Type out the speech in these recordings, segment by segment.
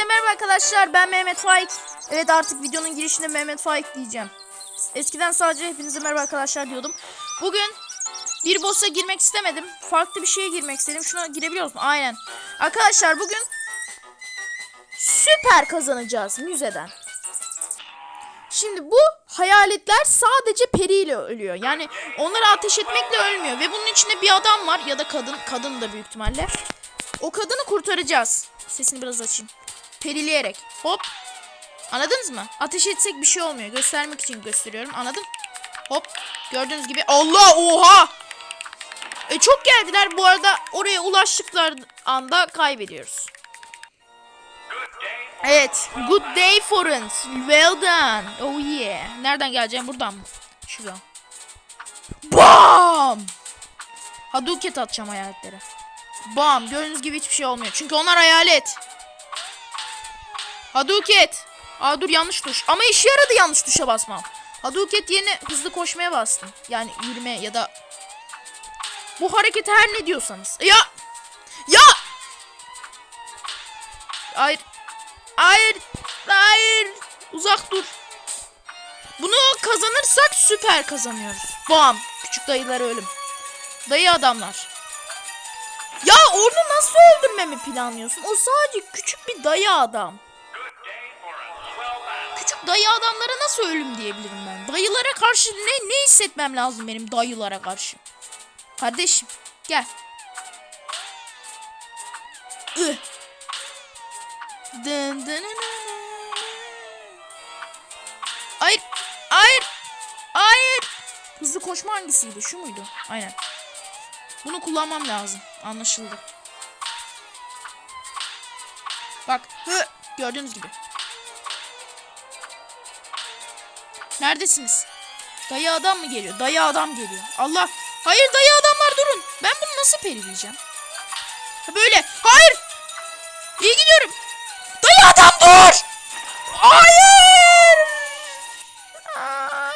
Hepinize merhaba arkadaşlar. Ben Mehmet Faik. Evet artık videonun girişinde Mehmet Faik diyeceğim. Eskiden sadece hepinize merhaba arkadaşlar diyordum. Bugün bir boss'a girmek istemedim. Farklı bir şeye girmek istedim. Şuna girebiliyor musun? Aynen. Arkadaşlar bugün süper kazanacağız müzeden. Şimdi bu hayaletler sadece periyle ölüyor. Yani onları ateş etmekle ölmüyor. Ve bunun içinde bir adam var ya da kadın. Kadın da büyük ihtimalle. O kadını kurtaracağız. Sesini biraz açayım. Perileyerek. Hop. Anladınız mı? Ateş etsek bir şey olmuyor. Göstermek için gösteriyorum. Anladın? Hop. Gördüğünüz gibi. Allah oha. E çok geldiler. Bu arada oraya ulaştıkları anda kaybediyoruz. Evet. Good day Forens. Well done. Oh yeah. Nereden geleceğim? Buradan mı? Şuradan. Bam! Hadouken atacağım hayaletlere. Bam. Gördüğünüz gibi hiçbir şey olmuyor. Çünkü onlar hayalet. Hadouken. Aa dur yanlış tuş. Ama işe yaradı yanlış tuşa basmam. Hadouken yerine hızlı koşmaya bastım. Yani yürüme ya da... Bu hareketi her ne diyorsanız. Ya! Ya! Hayır. Hayır. Hayır. Uzak dur. Bunu kazanırsak süper kazanıyoruz. Bam. Küçük dayılar ölüm. Dayı adamlar. Ya onu nasıl öldürmemi planlıyorsun? O sadece küçük bir dayı adam. Dayı adamlara nasıl ölüm diyebilirim ben? Dayılara karşı ne ne hissetmem lazım benim dayılara karşı? Kardeşim gel. Dın dın dın. Hayır. Hayır. Hayır. Hızlı koşma hangisiydi? Şu muydu? Aynen. Bunu kullanmam lazım. Anlaşıldı. Bak. Hı. Gördüğünüz gibi. Neredesiniz? Dayı adam mı geliyor? Dayı adam geliyor. Allah. Hayır dayı adamlar durun. Ben bunu nasıl perileyeceğim? Böyle. Hayır. İyi gidiyorum. Dayı adam dur. Hayır. Aa,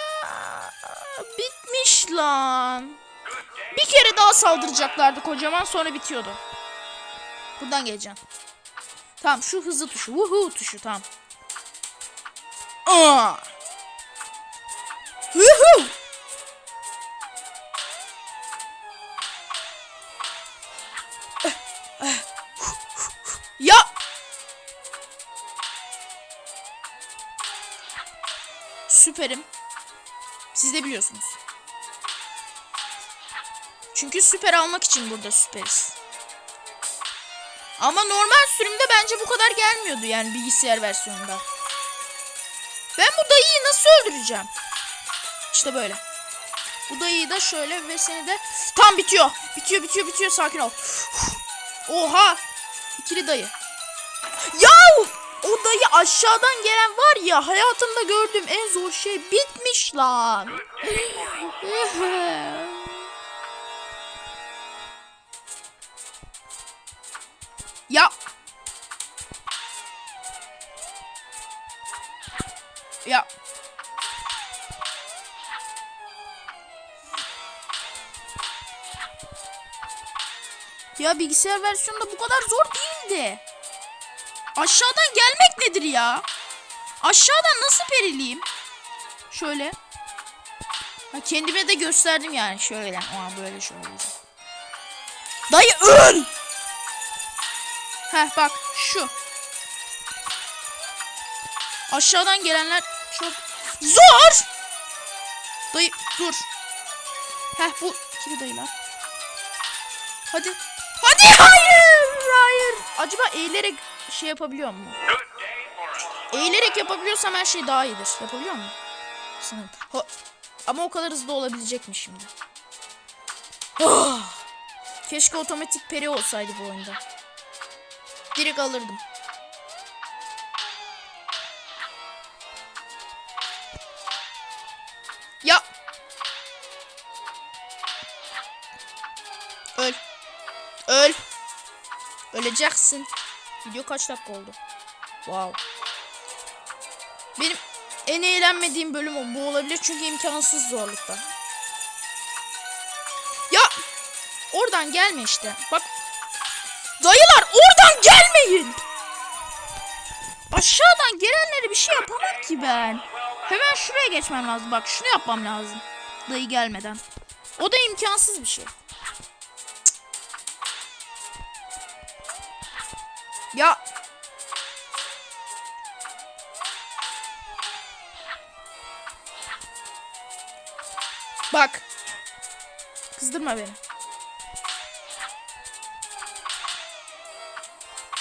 bitmiş lan. Bir kere daha saldıracaklardı kocaman sonra bitiyordu. Buradan geleceğim. Tamam şu hızlı tuşu. Woohoo tuşu tamam. Aa. Woohoo. Ya. Süperim. Siz de biliyorsunuz. Çünkü süper almak için burada süperiz. Ama normal sürümde bence bu kadar gelmiyordu yani bilgisayar versiyonunda. Ben bu dayıyı nasıl öldüreceğim? İşte böyle. Bu dayıyı da şöyle ve seni de... Tam bitiyor. Bitiyor bitiyor bitiyor sakin ol. Oha. İkili dayı. Ya o dayı aşağıdan gelen var ya hayatımda gördüğüm en zor şey bitmiş lan. Ya. Ya bilgisayar versiyonunda bu kadar zor değildi. Aşağıdan gelmek nedir ya? Aşağıdan nasıl perileyim? Şöyle. Ha, kendime de gösterdim yani şöyle. Aa, böyle şöyle. Dayı öl! Heh bak şu. Aşağıdan gelenler çok zor. Dayı dur. Heh bu ikili dayılar. Hadi. Hadi hayır hayır. Acaba eğilerek şey yapabiliyor mu? Eğilerek yapabiliyorsam her şey daha iyidir. Yapabiliyor mu? Sanırım. Ha- Ama o kadar hızlı olabilecek mi şimdi? Ah! Keşke otomatik peri olsaydı bu oyunda. Direkt alırdım. Öleceksin. Video kaç dakika oldu? Wow. Benim en eğlenmediğim bölüm. Bu olabilir çünkü imkansız zorlukta. Ya oradan gelme işte. Bak. Dayılar oradan gelmeyin. aşağıdan gelenleri bir şey yapamam ki ben. Hemen şuraya geçmem lazım. Bak şunu yapmam lazım. Dayı gelmeden. O da imkansız bir şey. Ya Bak. Kızdırma beni.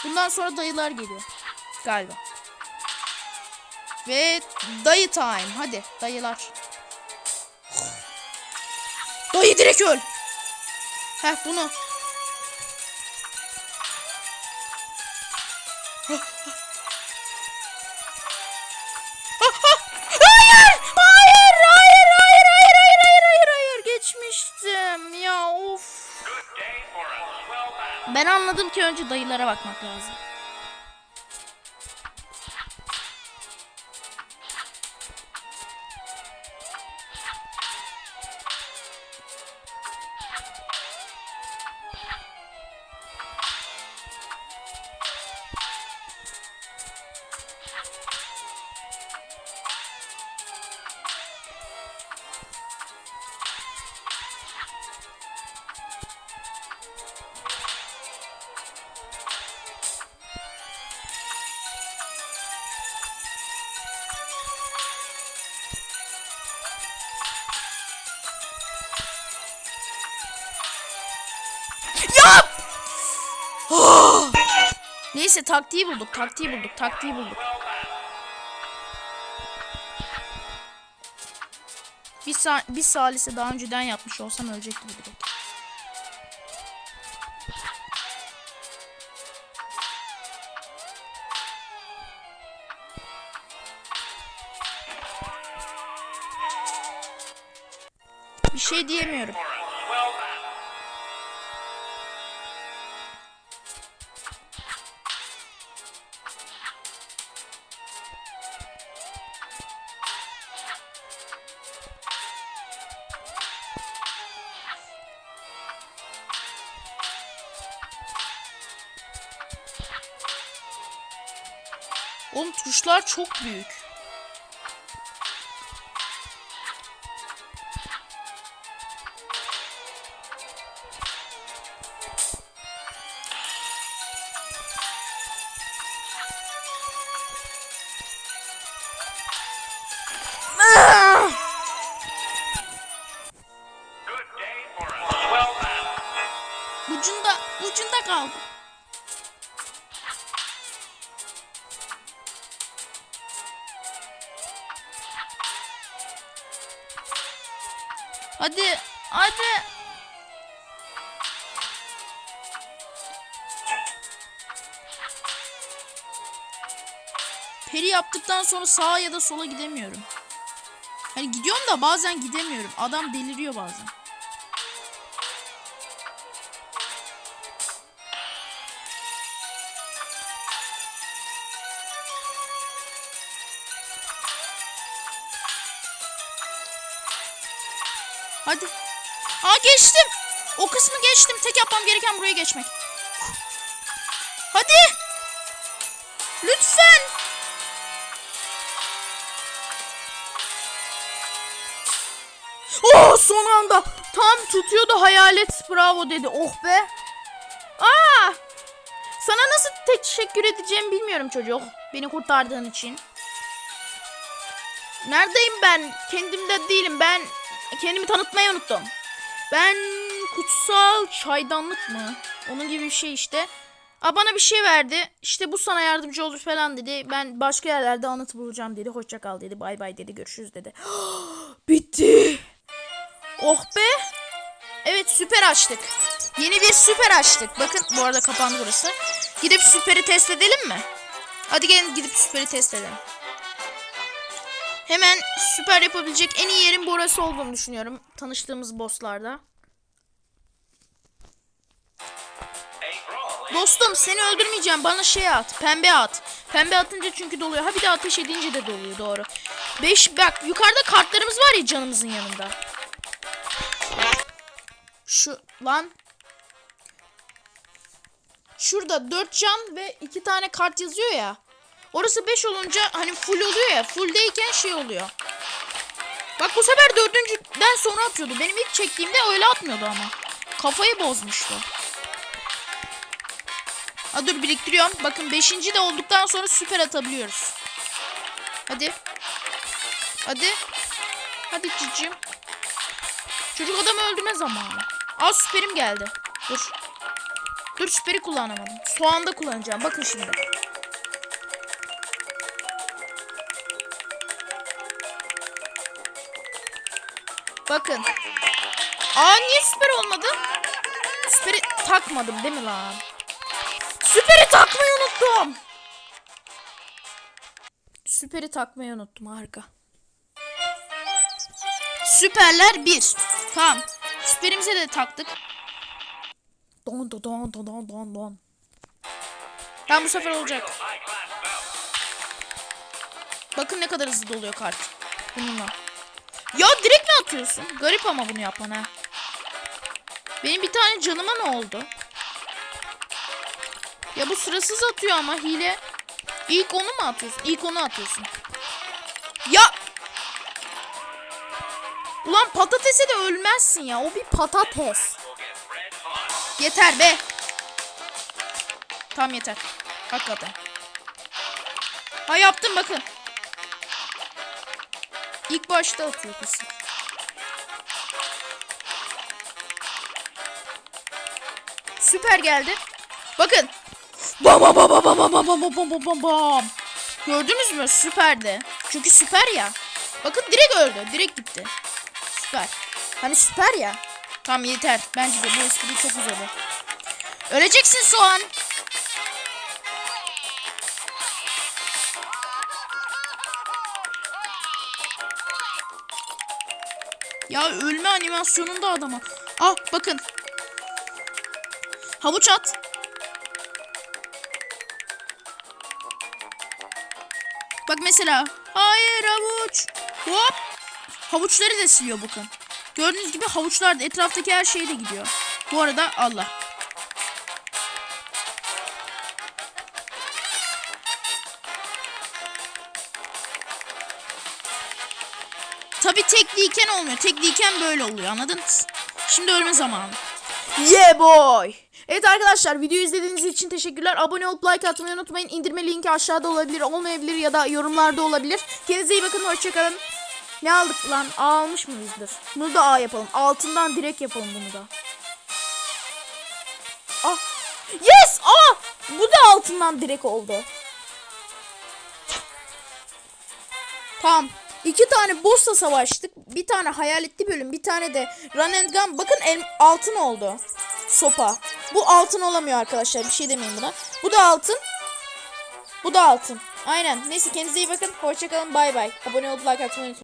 Bundan sonra dayılar geliyor. Galiba. Ve dayı time. Hadi dayılar. Dayı direkt öl. Heh bunu. Ben anladım ki önce dayılara bakmak lazım. Ah! Neyse taktiği bulduk, taktiği bulduk, taktiği bulduk. Bir, sa bir salise daha önceden yapmış olsam ölecekti bu direkt. Bir şey diyemiyorum. Oğlum tuşlar çok büyük. Ucunda, ucunda kaldı. Hadi, hadi. Peri yaptıktan sonra sağa ya da sola gidemiyorum. Hani gidiyorum da bazen gidemiyorum. Adam deliriyor bazen. Hadi. Aa geçtim. O kısmı geçtim. Tek yapmam gereken buraya geçmek. Hadi. Lütfen. Oh son anda. Tam tutuyordu hayalet. Bravo dedi. Oh be. Aa. Sana nasıl teşekkür edeceğimi bilmiyorum çocuk. Beni kurtardığın için. Neredeyim ben? Kendimde değilim. Ben kendimi tanıtmayı unuttum. Ben kutsal çaydanlık mı? Onun gibi bir şey işte. Aa, bana bir şey verdi. İşte bu sana yardımcı olur falan dedi. Ben başka yerlerde anıt bulacağım dedi. Hoşça kal dedi. Bay bay dedi. Görüşürüz dedi. Bitti. Oh be. Evet süper açtık. Yeni bir süper açtık. Bakın bu arada kapandı burası. Gidip süperi test edelim mi? Hadi gelin gidip süperi test edelim. Hemen süper yapabilecek en iyi yerin burası olduğunu düşünüyorum. Tanıştığımız bosslarda. Dostum seni öldürmeyeceğim. Bana şey at. Pembe at. Pembe atınca çünkü doluyor. Ha bir de ateş edince de doluyor doğru. 5 bak yukarıda kartlarımız var ya canımızın yanında. Şu lan. Şurada 4 can ve 2 tane kart yazıyor ya. Orası 5 olunca hani full oluyor ya. Fulldeyken şey oluyor. Bak bu sefer dördüncüden sonra atıyordu. Benim ilk çektiğimde öyle atmıyordu ama. Kafayı bozmuştu. Ha dur biriktiriyorum. Bakın 5. de olduktan sonra süper atabiliyoruz. Hadi. Hadi. Hadi cicim. Çocuk adamı öldürme zamanı. Aa süperim geldi. Dur. Dur süperi kullanamadım. Soğanda kullanacağım. Bakın şimdi. Bakın. Aa niye süper olmadı? Süperi takmadım değil mi lan? Süperi takmayı unuttum. Süperi takmayı unuttum harika. Süperler 1. Tamam. Süperimize de taktık. Don don don don don don. Tamam bu sefer olacak. Bakın ne kadar hızlı doluyor kart. Bununla. Ya direkt mi atıyorsun? Garip ama bunu yapman ha. Benim bir tane canıma ne oldu? Ya bu sırasız atıyor ama hile. İlk onu mu atıyorsun? İlk onu atıyorsun. Ya! Ulan patatese de ölmezsin ya. O bir patates. Yeter be. Tam yeter. Hakikaten. Ha yaptım bakın. İlk başta atıyor kesin. Süper geldi. Bakın. Bam bam bam bam bam bam bam bam bam bam bam. Gördünüz mü? Süperdi. Çünkü süper ya. Bakın direkt öldü. Direkt gitti. Süper. Hani süper ya. Tamam yeter. Bence de bu espri çok uzadı. Öleceksin soğan. Ya ölme animasyonunda adama. Ah bakın. Havuç at. Bak mesela. Hayır havuç. Hop. Havuçları da siliyor bakın. Gördüğünüz gibi havuçlar da etraftaki her şeye de gidiyor. Bu arada Allah. Tabi tekliyken olmuyor. Tekliyken böyle oluyor anladınız? Şimdi ölme zamanı. Yeah boy. Evet arkadaşlar videoyu izlediğiniz için teşekkürler. Abone olup like atmayı unutmayın. İndirme linki aşağıda olabilir, olmayabilir ya da yorumlarda olabilir. Kendinize iyi bakın, hoşçakalın. Ne aldık lan? A almış mıyızdır? Bunu da A yapalım. Altından direkt yapalım bunu da. Ah. Yes! A! Bu da altından direkt oldu. Tamam. İki tane boss'la savaştık. Bir tane hayaletli bölüm, bir tane de run and gun. Bakın el, altın oldu. Sopa. Bu altın olamıyor arkadaşlar. Bir şey demeyin buna. Bu da altın. Bu da altın. Aynen. Neyse kendinize iyi bakın. Hoşçakalın. Bay bay. Abone olup like atmayı unutmayın.